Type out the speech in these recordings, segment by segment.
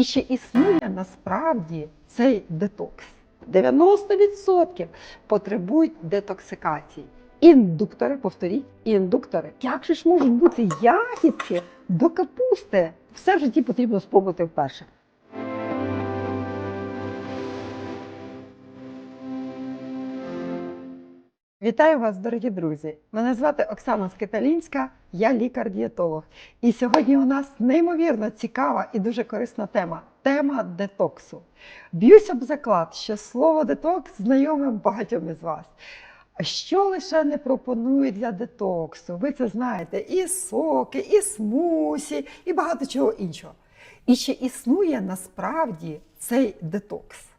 І ще існує насправді цей детокс? 90% потребують детоксикації. Індуктори, повторіть, індуктори. Як же ж можуть бути ягідки до капусти? Все в житті потрібно спробувати вперше. Вітаю вас, дорогі друзі! Мене звати Оксана Скиталінська, я лікар-дієтолог. І сьогодні у нас неймовірно цікава і дуже корисна тема тема детоксу. Б'юсь об заклад, що слово детокс знайоме багатьом із вас. Що лише не пропонують для детоксу? Ви це знаєте: і соки, і смусі, і багато чого іншого. І чи існує насправді цей детокс?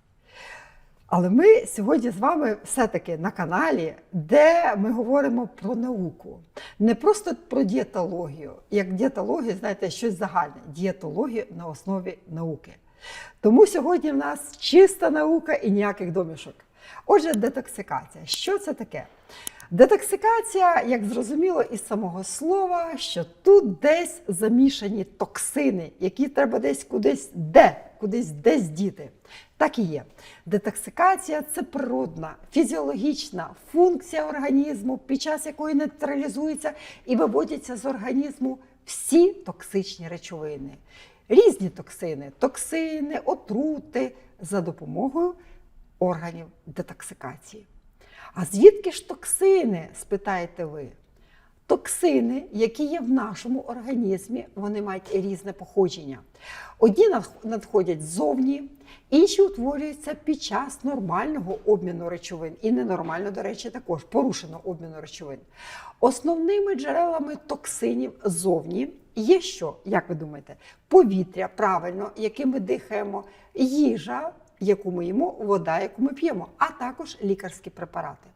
Але ми сьогодні з вами все-таки на каналі, де ми говоримо про науку. Не просто про дієтологію. Як дієтологія, знаєте, щось загальне. Дієтологію на основі науки. Тому сьогодні в нас чиста наука і ніяких домішок. Отже, детоксикація. Що це таке? Детоксикація, як зрозуміло із самого слова, що тут десь замішані токсини, які треба десь кудись де, кудись десь діти. Так і є. Детоксикація це природна, фізіологічна функція організму, під час якої нейтралізуються і виводяться з організму всі токсичні речовини. Різні токсини, токсини, отрути за допомогою органів детоксикації. А звідки ж токсини? спитаєте ви. Токсини, які є в нашому організмі, вони мають різне походження. Одні надходять ззовні, інші утворюються під час нормального обміну речовин. І ненормально, до речі, також порушено обміну речовин. Основними джерелами токсинів ззовні є що, як ви думаєте, повітря, правильно, яким ми дихаємо, їжа, яку ми їмо, вода, яку ми п'ємо, а також лікарські препарати.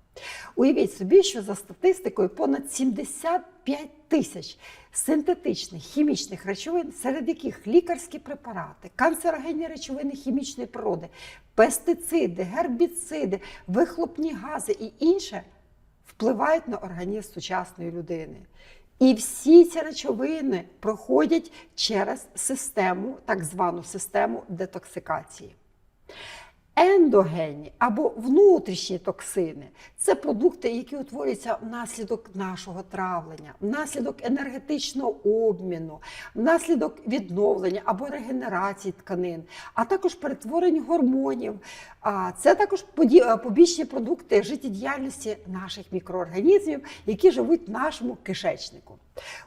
Уявіть собі, що за статистикою понад 75 тисяч синтетичних хімічних речовин, серед яких лікарські препарати, канцерогенні речовини хімічної природи, пестициди, гербіциди, вихлопні гази і інше впливають на організм сучасної людини. І всі ці речовини проходять через систему, так звану систему детоксикації. Ендогенні або внутрішні токсини це продукти, які утворюються внаслідок нашого травлення, внаслідок енергетичного обміну, внаслідок відновлення або регенерації тканин, а також перетворень гормонів. Це також побічні продукти життєдіяльності наших мікроорганізмів, які живуть в нашому кишечнику.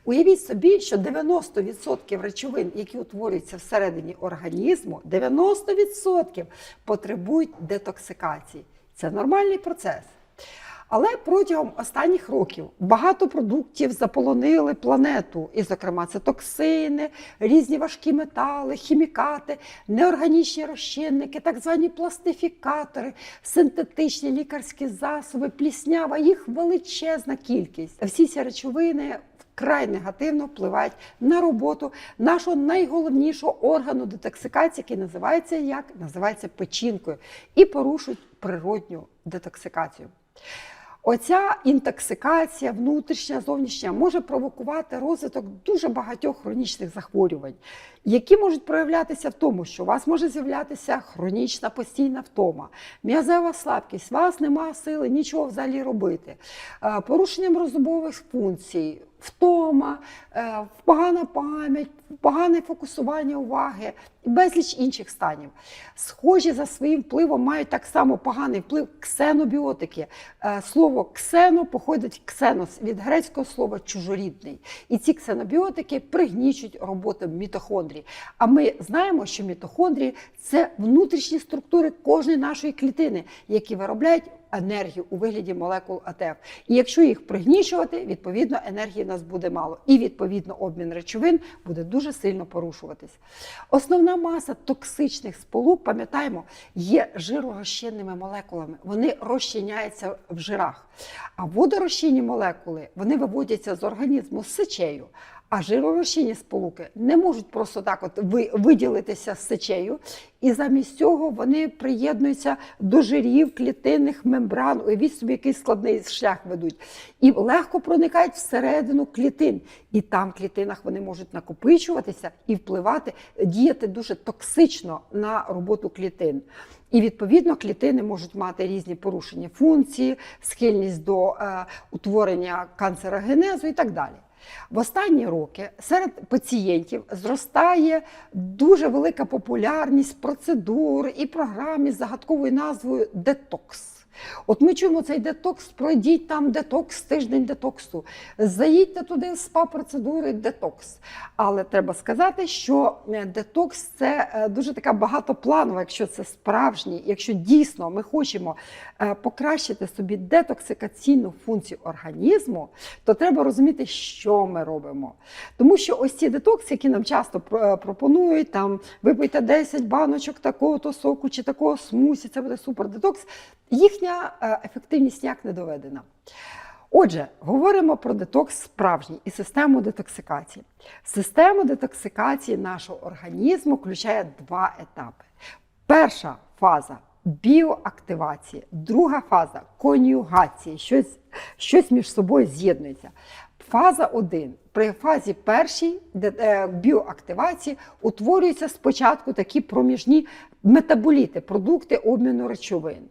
Уявіть собі, що 90% речовин, які утворюються всередині організму, 90% потребують детоксикації. Це нормальний процес. Але протягом останніх років багато продуктів заполонили планету, і, зокрема, це токсини, різні важкі метали, хімікати, неорганічні розчинники, так звані пластифікатори, синтетичні лікарські засоби, пліснява, їх величезна кількість. Всі ці речовини вкрай негативно впливають на роботу нашого найголовнішого органу детоксикації, який називається як називається печінкою, і порушують природню детоксикацію. Оця інтоксикація, внутрішня, зовнішня, може провокувати розвиток дуже багатьох хронічних захворювань, які можуть проявлятися в тому, що у вас може з'являтися хронічна постійна втома, м'язева слабкість, у вас немає сили нічого взагалі робити, порушенням розумових функцій, втома, е, погана пам'ять, погане фокусування уваги безліч інших станів. Схожі за своїм впливом мають так само поганий вплив ксенобіотики. Е, слово ксено походить ксенос від грецького слова чужорідний. І ці ксенобіотики пригнічують роботу мітохондрій. А ми знаємо, що мітохондрії це внутрішні структури кожної нашої клітини, які виробляють енергію у вигляді молекул АТФ. І якщо їх пригнічувати, відповідно енергії нас буде мало. І відповідно обмін речовин буде дуже сильно порушуватись. Основна маса токсичних сполук, пам'ятаємо, є жиророзчинними молекулами. Вони розчиняються в жирах. А водорозчинні молекули вони виводяться з організму з сечею. А жиророзчинні сполуки не можуть просто так от виділитися з сечею, і замість цього вони приєднуються до жирів, клітинних мембран. Уявіть собі, який складний шлях ведуть. І легко проникають всередину клітин. І там в клітинах вони можуть накопичуватися і впливати, діяти дуже токсично на роботу клітин. І відповідно клітини можуть мати різні порушення функції, схильність до е, утворення канцерогенезу і так далі. В останні роки серед пацієнтів зростає дуже велика популярність процедур і програм із загадковою назвою детокс. От ми чуємо цей детокс, пройдіть там детокс, тиждень детоксу, заїдьте туди спа-процедури, детокс. Але треба сказати, що е, детокс це е, дуже така багатопланова, якщо це справжній, якщо дійсно ми хочемо е, покращити собі детоксикаційну функцію організму, то треба розуміти, що ми робимо. Тому що ось ці детокси, які нам часто пропонують, там випийте 10 баночок такого-то соку чи такого смусі, це буде супер детокс. Їхня е, ефективність ніяк не доведена. Отже, говоримо про детокс справжній і систему детоксикації. Система детоксикації нашого організму включає два етапи. Перша фаза біоактивації, друга фаза конюгації, щось, щось між собою з'єднується. Фаза 1. При фазі першій е, біоактивації утворюються спочатку такі проміжні метаболіти, продукти обміну речовин.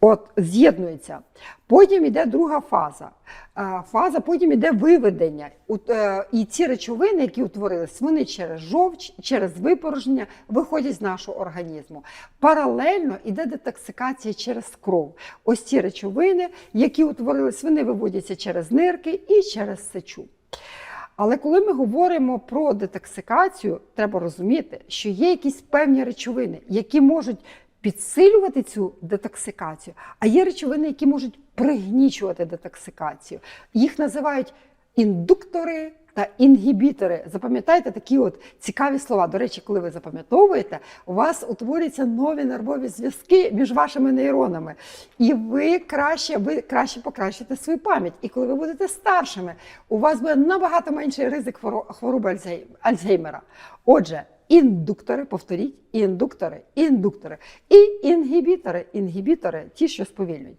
От з'єднується. Потім йде друга фаза. Фаза потім йде виведення. Е, І ці речовини, які утворились, вони через жовч, через випорожнення виходять з нашого організму. Паралельно йде детоксикація через кров. Ось ці речовини, які утворились, вони виводяться через нирки і через сечу. Але коли ми говоримо про детоксикацію, треба розуміти, що є якісь певні речовини, які можуть підсилювати цю детоксикацію, а є речовини, які можуть пригнічувати детоксикацію. Їх називають індуктори та інгібітори. Запам'ятайте такі от цікаві слова. До речі, коли ви запам'ятовуєте, у вас утворюються нові нервові зв'язки між вашими нейронами. І ви краще, ви краще покращите свою пам'ять. І коли ви будете старшими, у вас буде набагато менший ризик хворо- хвороби Альцгеймера. Отже, індуктори, повторіть, індуктори, індуктори і інгібітори, інгібітори, ті, що сповільнюють.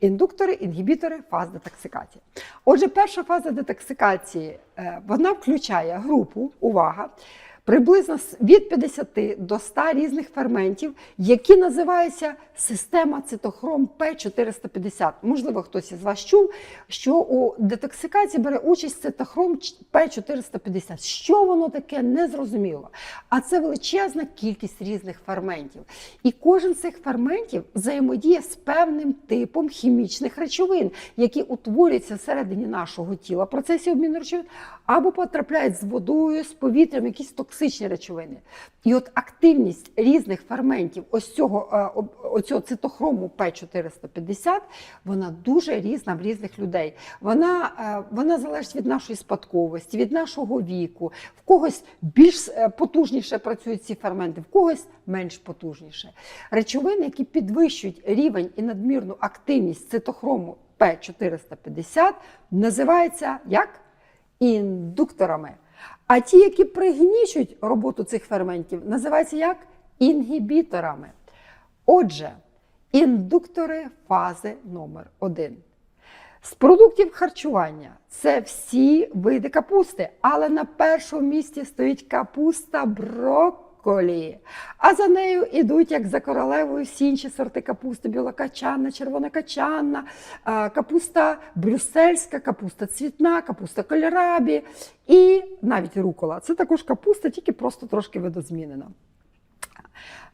Індуктори, інгібітори, фаз детоксикації. Отже, перша фаза детоксикації е, вона включає групу, увага, приблизно від 50 до 100 різних ферментів, які називаються система цитохром П450. Можливо, хтось із вас чув, що у детоксикації бере участь цитохром П450. Що воно таке, незрозуміло. А це величезна кількість різних ферментів. І кожен з цих ферментів взаємодіє з певним типом хімічних речовин, які утворюються всередині нашого тіла в процесі обміну речовин, або потрапляють з водою, з повітрям, якісь токсичні речовини. І от активність різних ферментів, ось цього, е, оцього цитохрому П450, вона дуже різна в різних людей. Вона, е, вона залежить від нашої спадковості, від нашого віку. В когось більш е, потужніше працюють ці ферменти, в когось менш потужніше. Речовини, які підвищують рівень і надмірну активність цитохрому П450, називаються як? індукторами. А ті, які пригнічують роботу цих ферментів, називаються як інгібіторами. Отже, індуктори фази номер 1 З продуктів харчування це всі види капусти, але на першому місці стоїть капуста брокколі. А за нею ідуть, як за королевою, всі інші сорти капусти: білокачанна, червонокачанна, капуста брюссельська, капуста цвітна, капуста кольорабі і навіть рукола. Це також капуста, тільки просто трошки видозмінена.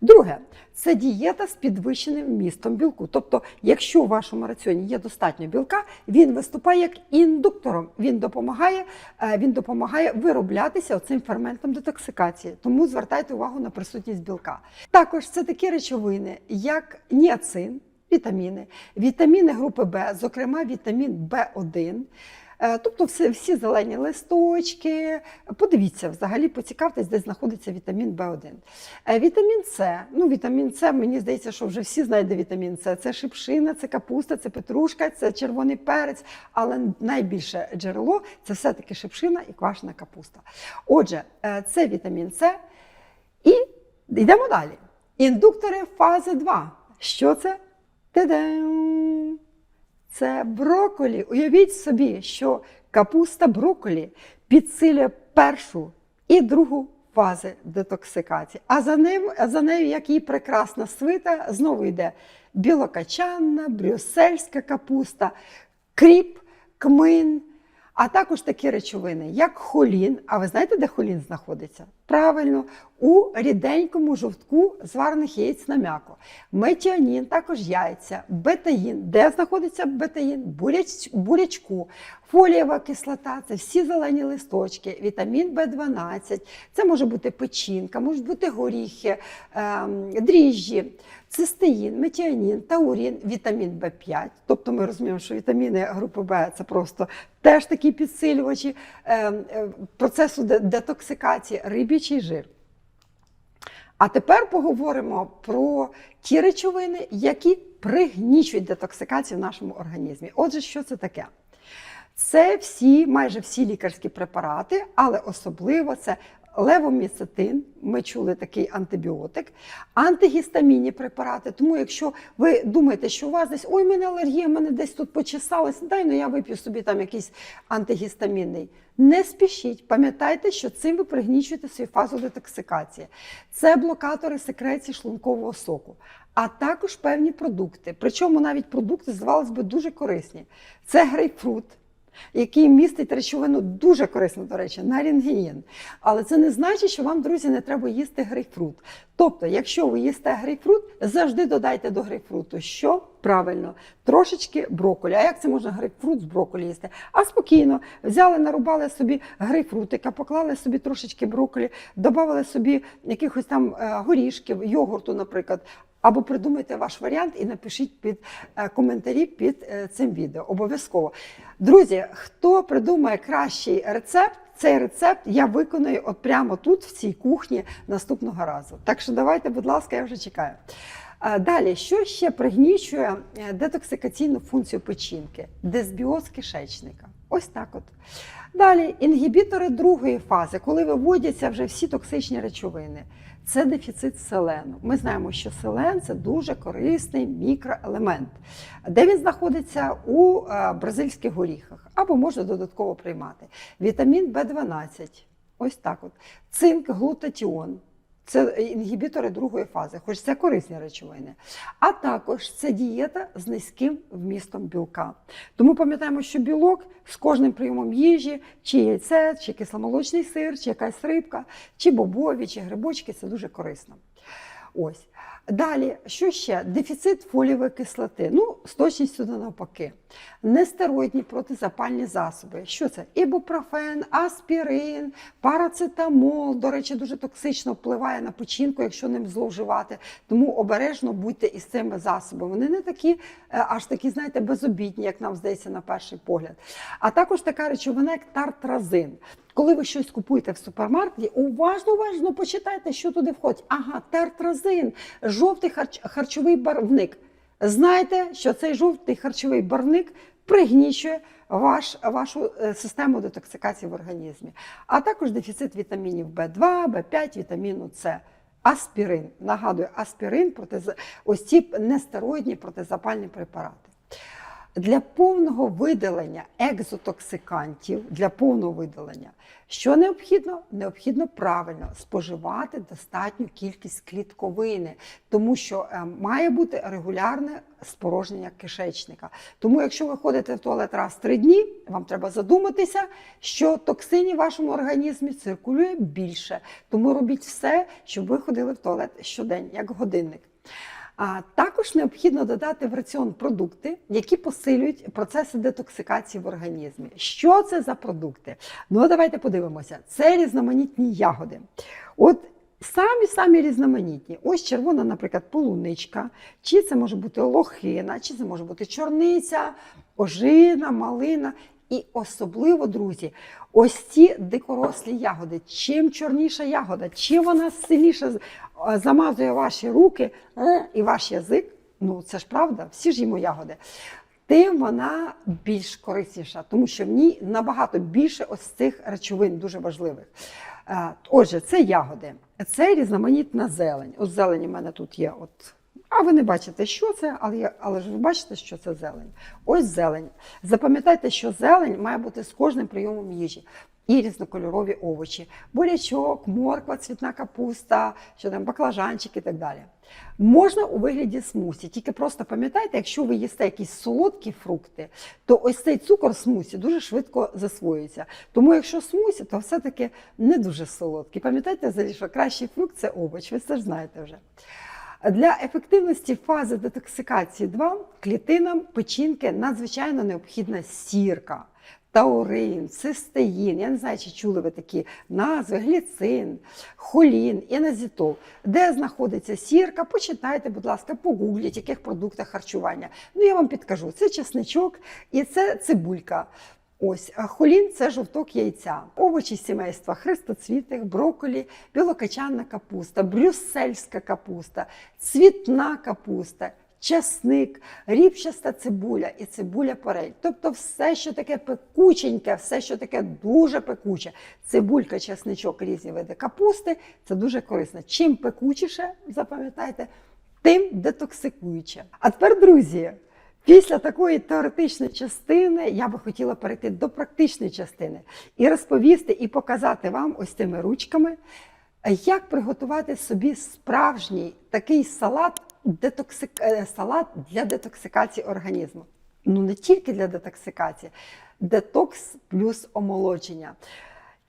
Друге, це дієта з підвищеним вмістом білку. Тобто, якщо у вашому раціоні є достатньо білка, він виступає як індуктором. Він допомагає, е, він допомагає вироблятися цим ферментом детоксикації. Тому звертайте увагу на присутність білка. Також це такі речовини, як ніацин, вітаміни, вітаміни групи Б, зокрема вітамін В1. Е, Тобто всі, всі зелені листочки. Подивіться, взагалі поцікавтесь, де знаходиться вітамін В1. Е, Вітамін С. Ну, вітамін С, мені здається, що вже всі знають, вітамін С. Це шипшина, це капуста, це петрушка, це червоний перець, але найбільше джерело це все-таки шипшина і квашена капуста. Отже, е, це вітамін С. І йдемо далі. Індуктори фази 2. Що це? Та-дам! Це броколі. Уявіть собі, що капуста броколі підсилює першу і другу фази детоксикації. А за ним, а за нею, як її прекрасна свита, знову йде білокачанна, брюссельська капуста, кріп, кмин, а також такі речовини, як холін. А ви знаєте, де холін знаходиться? Правильно, у ріденькому жовтку зварених яєць на м'яко. Метіонін, також яйця, бетаїн. Де знаходиться бетаїн? Буряч, бурячку, фолієва кислота, це всі зелені листочки, вітамін В12, це може бути печінка, можуть бути горіхи, ем, дріжджі, цистеїн, метіонін, таурін, вітамін В5. Тобто ми розуміємо, що вітаміни групи В це просто теж такі підсилювачі ем, е, процесу де- детоксикації, риб'ячий жир. А тепер поговоримо про ті речовини, які пригнічують детоксикацію в нашому організмі. Отже, що це таке? Це всі, майже всі лікарські препарати, але особливо це левоміцетин, ми чули такий антибіотик, антигістамінні препарати. Тому, якщо ви думаєте, що у вас десь ой, в мене алергія, в мене десь тут почесалось, дай ну я вип'ю собі там якийсь антигістамінний. Не спішіть, пам'ятайте, що цим ви пригнічуєте свою фазу детоксикації. Це блокатори секреції шлункового соку, а також певні продукти. Причому навіть продукти, здавалось би, дуже корисні. Це грейпфрут, який містить речовину дуже корисну, до речі, нарінгеїн. Але це не значить, що вам, друзі, не треба їсти грейпфрут. Тобто, якщо ви їсте грейпфрут, завжди додайте до грейпфруту, що правильно, трошечки брокколі. А як це можна грейпфрут з брокколі їсти? А спокійно взяли, нарубали собі грейпфрутика, поклали собі трошечки брокколі, додали собі якихось там е, горішків, йогурту, наприклад. Або придумайте ваш варіант і напишіть під е, коментарі під е, цим відео. Обов'язково. Друзі, хто придумає кращий рецепт, цей рецепт я виконую от прямо тут, в цій кухні, наступного разу. Так що давайте, будь ласка, я вже чекаю. Е, Далі, що ще пригнічує детоксикаційну функцію печінки? Дисбіоз кишечника. Ось так от. Далі, інгібітори другої фази, коли виводяться вже всі токсичні речовини. Це дефіцит селену. Ми знаємо, що селен це дуже корисний мікроелемент. Де він знаходиться у е, бразильських горіхах, або можна додатково приймати. Вітамін В12, ось так от. Цинк, глутатіон. Це інгібітори другої фази, хоч це корисні речовини. А також це дієта з низьким вмістом білка. Тому пам'ятаємо, що білок з кожним прийомом їжі, чи яйце, чи кисломолочний сир, чи якась рибка, чи бобові, чи грибочки це дуже корисно. Ось. Далі, що ще? Дефіцит фолієвої кислоти. Ну, з точністю навпаки. Нестероїдні протизапальні засоби. Що це? Ібупрофен, аспірин, парацетамол. До речі, дуже токсично впливає на печінку, якщо ним зловживати. Тому обережно будьте із цими засобами. Вони не такі, е, аж такі, знаєте, безобідні, як нам здається на перший погляд. А також така речовина, як тартразин. Коли ви щось купуєте в супермаркеті, уважно уважно почитайте, що туди входить. Ага, тартразин, жовтий харч- харчовий барвник. Знайте, що цей жовтий харчовий барвник пригнічує ваш, вашу е, систему детоксикації в організмі, а також дефіцит вітамінів В2, В5, вітаміну С. Аспірин. Нагадую, аспірин проти ось ці нестероїдні протизапальні препарати. Для повного видалення екзотоксикантів, для повного видалення, що необхідно? Необхідно правильно споживати достатню кількість клітковини, тому що е, має бути регулярне спорожнення кишечника. Тому, якщо ви ходите в туалет раз в три дні, вам треба задуматися, що токсинів в вашому організмі циркулює більше. Тому робіть все, щоб ви ходили в туалет щодень, як годинник. А також необхідно додати в раціон продукти, які посилюють процеси детоксикації в організмі. Що це за продукти? Ну, давайте подивимося. Це різноманітні ягоди. От самі самі різноманітні. Ось червона, наприклад, полуничка, чи це може бути лохина, чи це може бути чорниця, ожина, малина. І особливо, друзі, ось ці дикорослі ягоди. Чим чорніша ягода, чим вона сильніше замазує ваші руки е, і ваш язик, ну це ж правда, всі ж їмо ягоди. Тим вона більш корисніша, тому що в ній набагато більше ось цих речовин дуже важливих. Е, Отже, це ягоди, це різноманітна зелень. Ось зелень у мене тут є. От. А ви не бачите, що це, але, але ж ви бачите, що це зелень. Ось зелень. Запам'ятайте, що зелень має бути з кожним прийомом їжі. І різнокольорові овочі, бурячок, морква, цвітна капуста, що там баклажанчик і так далі. Можна у вигляді смусі, тільки просто пам'ятайте, якщо ви їсте якісь солодкі фрукти, то ось цей цукор смусі дуже швидко засвоюється. Тому якщо смусі, то все-таки не дуже солодкий. Пам'ятайте, що кращий фрукт це овоч, ви це ж знаєте вже. Для ефективності фази детоксикації 2 клітинам печінки надзвичайно необхідна сірка. Таурин, цистеїн, я не знаю, чи чули ви такі назви, гліцин, холін, іназітол. Де знаходиться сірка, почитайте, будь ласка, погугліть, яких продуктах харчування. Ну, я вам підкажу, це чесничок і це цибулька. Ось холін це жовток яйця, овочі сімейства хрестоцвітих, брокколі, білокачанна капуста, брюссельська капуста, цвітна капуста, часник, ріпчаста цибуля і цибуля порель. Тобто все, що таке пекученьке, все, що таке дуже пекуче. Цибулька, часничок, різні види капусти це дуже корисно. Чим пекучіше, запам'ятайте, тим детоксикуюче. А тепер, друзі. Після такої теоретичної частини я би хотіла перейти до практичної частини і розповісти і показати вам ось цими ручками, як приготувати собі справжній такий салат, детоксик... е, салат для детоксикації організму. Ну не тільки для детоксикації, детокс плюс омолодження.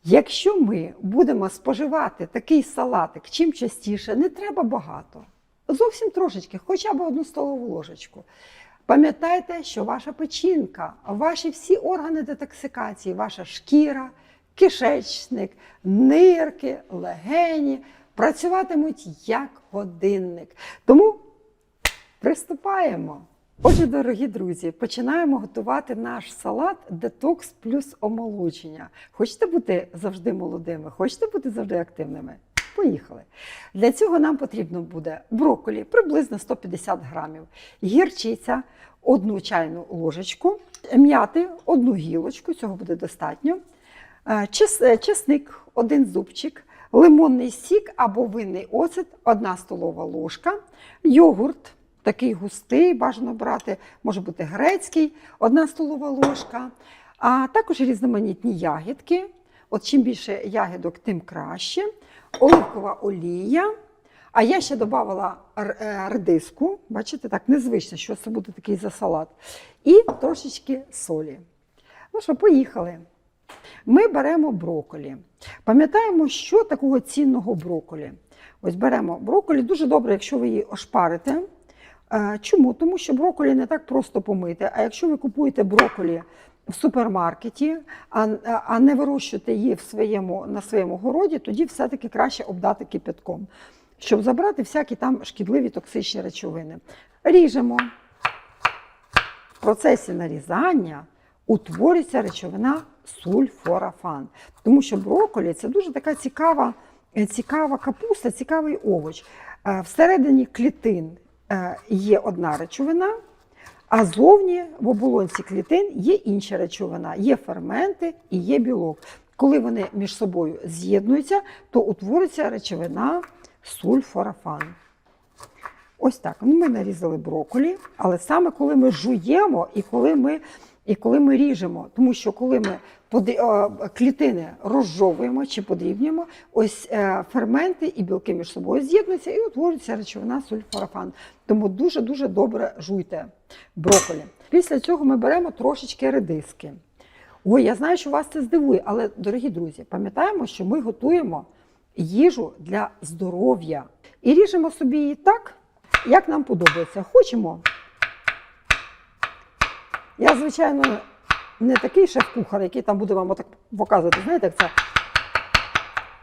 Якщо ми будемо споживати такий салатик чим частіше, не треба багато. Зовсім трошечки, хоча б одну столову ложечку. Пам'ятайте, що ваша печінка, ваші всі органи детоксикації, ваша шкіра, кишечник, нирки, легені працюватимуть як годинник. Тому приступаємо. Отже, дорогі друзі, починаємо готувати наш салат детокс плюс омолодження. Хочете бути завжди молодими, хочете бути завжди активними? Поїхали. Для цього нам потрібно буде брокколі приблизно 150 грамів, гірчиця одну чайну ложечку, м'яти одну гілочку, цього буде достатньо, е, е, чесник один зубчик, лимонний сік або винний оцет, одна столова ложка, йогурт. Такий густий, бажано брати, може бути грецький, одна столова ложка, а також різноманітні ягідки. От чим більше ягідок, тим краще. Оливкова олія. А я ще додавала р- е. Бачите, так незвично, що це буде такий за салат. І трошечки солі. Ну що, поїхали. Ми беремо брокколі. Пам'ятаємо, що такого цінного брокколі. Ось беремо брокколі, дуже добре, якщо ви її ошпарите. Е, Чому? Тому що брокколі не так просто помити. А якщо ви купуєте брокколі в супермаркеті, а, а не вирощуєте її в своєму, на своєму городі, тоді все-таки краще обдати кипятком, щоб забрати всякі там шкідливі токсичні речовини. Ріжемо. В процесі нарізання утворюється речовина сульфорафан. Тому що брокколі – це дуже така цікава, цікава капуста, цікавий овоч. Е, Всередині клітин е, є одна речовина, а зовні в оболонці клітин є інша речовина, є ферменти і є білок. Коли вони між собою з'єднуються, то утворюється речовина сульфорафан. Ось так. Ну, ми нарізали брокколі, але саме коли ми жуємо і коли ми, і коли ми ріжемо, тому що коли ми подрі- е, клітини розжовуємо чи подрібнюємо, ось е, ферменти і білки між собою з'єднуються і утворюється речовина сульфорафан. Тому дуже-дуже добре жуйте брокколі. Після цього ми беремо трошечки редиски. Ой, я знаю, що вас це здивує, але, дорогі друзі, пам'ятаємо, що ми готуємо їжу для здоров'я і ріжемо собі її так, як нам подобається. Хочемо. Я, звичайно, не такий шеф-кухар, який там буде вам отак показувати, знаєте, як це.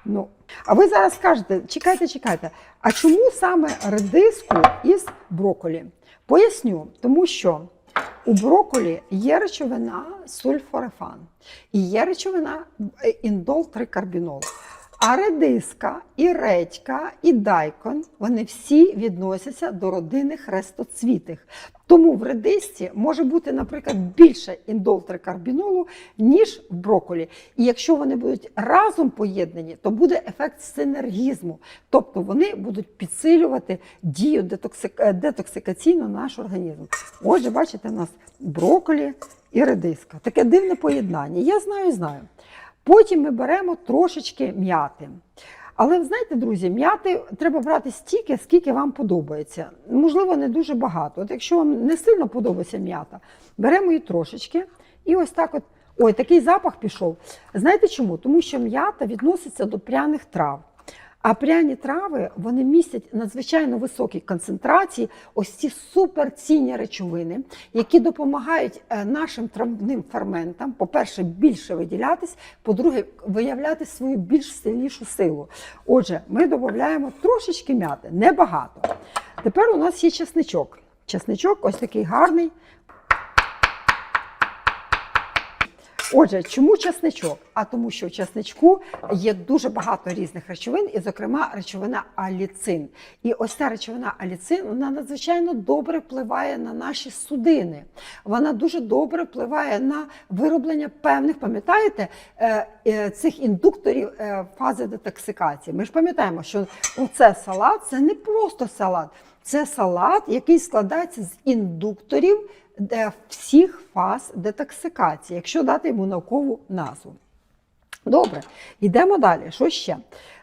Ну, а ви зараз скажете, чекайте, чекайте, а чому саме редиску із брокколі? Поясню, тому що У брокколі є речовина сульфорефан і є речовина е, індол трикарбінол. А редиска, і редька, і дайкон вони всі відносяться до родини хрестоцвітих. Тому в редисці може бути, наприклад, більше індолтрикарбінолу, ніж в брокколі. І якщо вони будуть разом поєднані, то буде ефект синергізму. Тобто вони будуть підсилювати дію детоксик... е, детоксикаційну наш організм. Отже, бачите, у нас брокколі і редиска. Таке дивне поєднання. Я знаю, знаю. Потім ми беремо трошечки м'яти. Але ви знаєте, друзі, м'яти треба брати стільки, скільки вам подобається. Можливо, не дуже багато. От якщо вам не сильно подобається м'ята, беремо її трошечки і ось так от. Ой, такий запах пішов. Знаєте чому? Тому що м'ята відноситься до пряних трав. А пряні трави вони містять надзвичайно високі концентрації, ось ці суперцінні речовини, які допомагають е, нашим травним ферментам, по-перше, більше виділятись, по-друге, виявляти свою більш сильнішу силу. Отже, ми додаємо трошечки м'яти, небагато. Тепер у нас є чесничок. Чесничок ось такий гарний. Отже, чому чесничок? А тому, що в чесничку є дуже багато різних речовин, і, зокрема, речовина аліцин. І ось ця речовина аліцин вона надзвичайно добре впливає на наші судини. Вона дуже добре впливає на вироблення певних, пам'ятаєте, е, е, цих індукторів е, фази детоксикації. Ми ж пам'ятаємо, що оце салат це не просто салат, це салат, який складається з індукторів всіх фаз детоксикації, якщо дати йому наукову назву. Добре, йдемо далі. Що ще?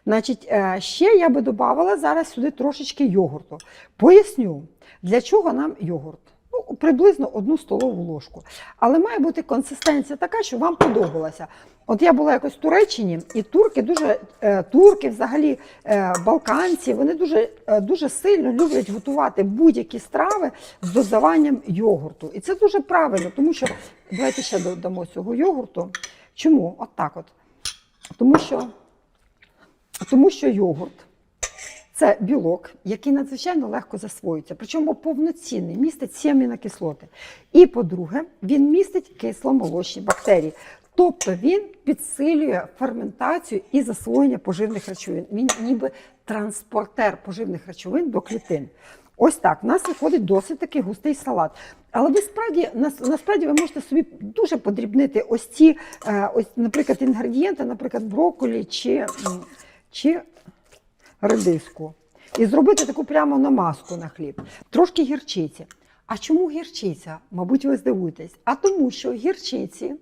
Значить, е, ще я би додавала зараз сюди трошечки йогурту. Поясню, для чого нам йогурт. Ну, приблизно одну столову ложку. Але має бути консистенція така, що вам подобалася. От я була якось в Туреччині, і турки дуже е, турки, взагалі е, балканці, вони дуже, е, дуже сильно люблять готувати будь-які страви з додаванням йогурту. І це дуже правильно, тому що давайте ще додамо цього йогурту. Чому? От так от. Тому що, тому що йогурт. Це білок, який надзвичайно легко засвоюється, причому повноцінний, містить всі амінокислоти. І, по-друге, він містить кисломолочні бактерії. Тобто він підсилює ферментацію і засвоєння поживних речовин. Він ніби транспортер поживних речовин до клітин. Ось так. У нас виходить досить такий густий салат. Але ви справді насправді ви можете собі дуже подрібнити ось ці, е, ось, наприклад, інгредієнти, наприклад, брокколі чи, чи редиску. І зробити таку прямо намазку на хліб. Трошки гірчиці. А чому гірчиця? Мабуть, ви здивуєтесь. А тому, що гірчиці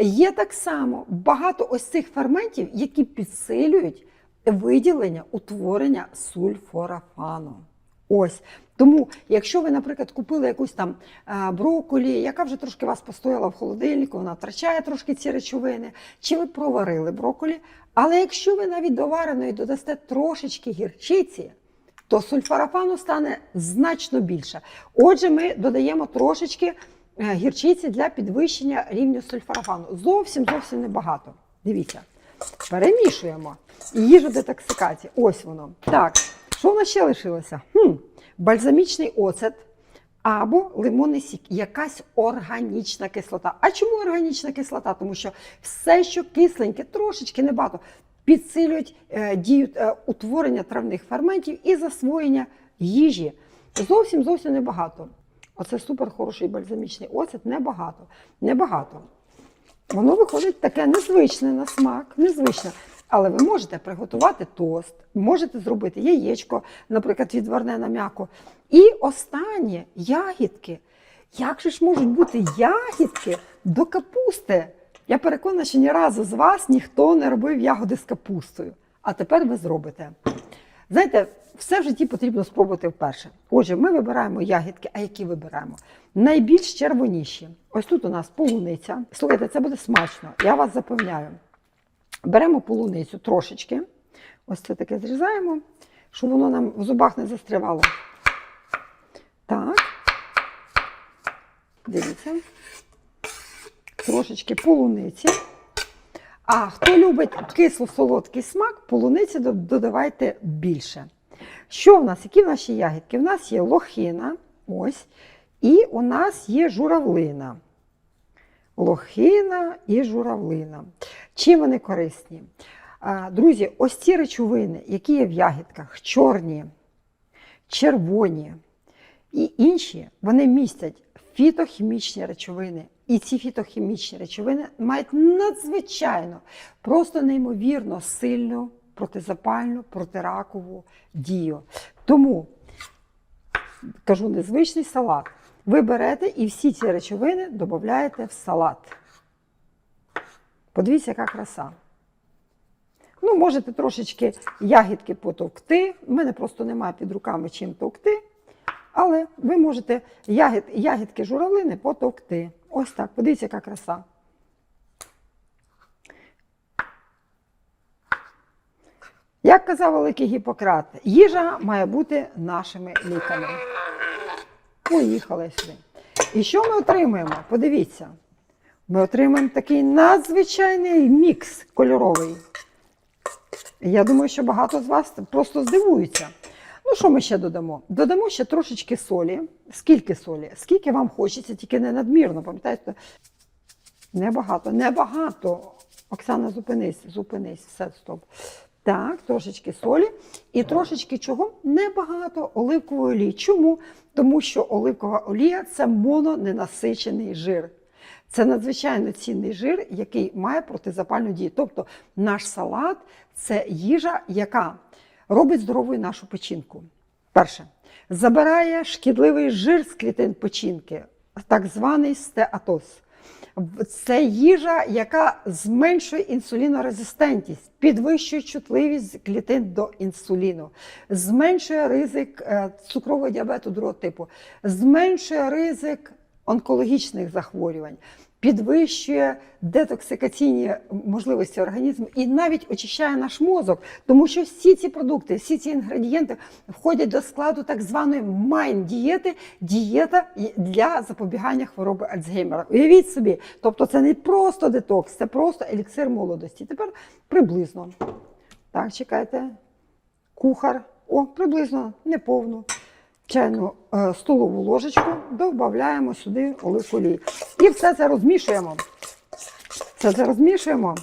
є так само багато ось цих ферментів, які підсилюють виділення утворення сульфорафану. Ось. Тому, якщо ви, наприклад, купили якусь там а, брокколі, яка вже трошки вас постояла в холодильнику, вона втрачає трошки ці речовини, чи ви проварили брокколі, але якщо ви навіть до вареної додасте трошечки гірчиці, то сульфорафану стане значно більше. Отже, ми додаємо трошечки е, гірчиці для підвищення рівня сульфорафану. Зовсім зовсім небагато. Дивіться, перемішуємо їжу детоксикації. Ось воно. Так, що в нас ще лишилося? Хм, Бальзамічний оцет. Або лимонний сік, якась органічна кислота. А чому органічна кислота? Тому що все, що кисленьке, трошечки небагато, підсилюють е, дію е, утворення травних ферментів і засвоєння їжі. Зовсім зовсім небагато. Оце супер хороший бальзамічний оцет, небагато. Небагато. Воно виходить таке незвичне на смак, незвичне. Але ви можете приготувати тост, можете зробити яєчко, наприклад, відварне на м'яко. І останнє ягідки. Як же ж можуть бути ягідки до капусти? Я переконана, що ні разу з вас ніхто не робив ягоди з капустою. А тепер ви зробите. Знаєте, все в житті потрібно спробувати вперше. Отже, ми вибираємо ягідки, а які вибираємо? Найбільш червоніші. Ось тут у нас полуниця. Слухайте, це буде смачно, я вас запевняю. Беремо полуницю трошечки. Ось це таке зрізаємо, щоб воно нам в зубах не застрявало. Так. Дивіться. Трошечки полуниці. А хто любить кисло-солодкий смак, полуниці додавайте більше. Що в нас? Які в наші ягідки? В нас є лохина, ось, І у нас є журавлина. Лохина і журавлина. Чим вони корисні? Друзі, ось ці речовини, які є в ягідках, чорні, червоні і інші, вони містять фітохімічні речовини. І ці фітохімічні речовини мають надзвичайно, просто неймовірно сильну протизапальну, протиракову дію. Тому кажу, незвичний салат. Ви берете і всі ці речовини додаєте в салат. Подивіться, яка краса. Ну, можете трошечки ягідки потовкти. У мене просто немає під руками чим товкти. Але ви можете ягід, ягідки журавлини потовкти. Ось так. Подивіться, яка краса. Як казав великий Гіппократ, їжа має бути нашими ліками. Поїхали сюди. І що ми отримуємо? Подивіться. Ми отримаємо такий надзвичайний мікс кольоровий. Я думаю, що багато з вас просто здивуються. Ну, що ми ще додамо? Додамо ще трошечки солі. Скільки солі? Скільки вам хочеться, тільки не надмірно, пам'ятаєте? Небагато, небагато. Оксана, зупинись, зупинись, все, стоп. Так, трошечки солі і трошечки чого? Небагато оливкової олії. Чому? Тому що оливкова олія це мононенасичений жир. Це надзвичайно цінний жир, який має протизапальну дію. Тобто наш салат це їжа, яка робить здоровою нашу печінку. Перше, забирає шкідливий жир з клітин печінки, так званий стеатоз. Це їжа, яка зменшує інсулінорезистентність, підвищує чутливість клітин до інсуліну, зменшує ризик е, цукрового діабету другого типу, зменшує ризик онкологічних захворювань, підвищує детоксикаційні можливості організму і навіть очищає наш мозок, тому що всі ці продукти, всі ці інгредієнти входять до складу так званої майн-дієти, дієта для запобігання хвороби Альцгеймера. Уявіть собі, тобто це не просто детокс, це просто еліксир молодості. Тепер приблизно. Так, чекайте. Кухар. О, приблизно неповну чайну е, столову ложечку, додаємо сюди оливку олії. І все це розмішуємо. Все це розмішуємо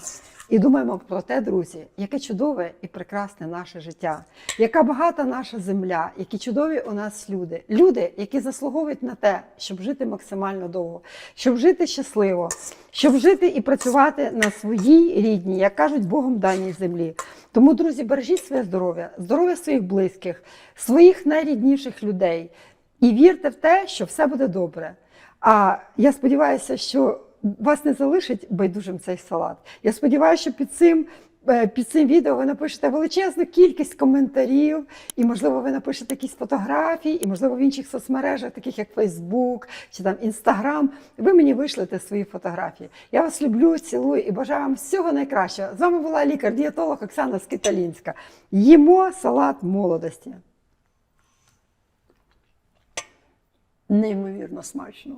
і думаємо про те, друзі, яке чудове і прекрасне наше життя, яка багата наша земля, які чудові у нас люди. Люди, які заслуговують на те, щоб жити максимально довго, щоб жити щасливо, щоб жити і працювати на своїй рідній, як кажуть, Богом даній землі. Тому, друзі, бережіть своє здоров'я, здоров'я своїх близьких, своїх найрідніших людей і вірте в те, що все буде добре. А я сподіваюся, що вас не залишить байдужим цей салат. Я сподіваюся, що під цим. е, Під цим відео ви напишете величезну кількість коментарів, і, можливо, ви напишете якісь фотографії, і, можливо, в інших соцмережах, таких як Facebook чи там Instagram, ви мені вишлете свої фотографії. Я вас люблю, цілую і бажаю вам всього найкращого. З вами була лікар-дієтолог Оксана Скиталінська. Їмо салат молодості. Неймовірно смачно.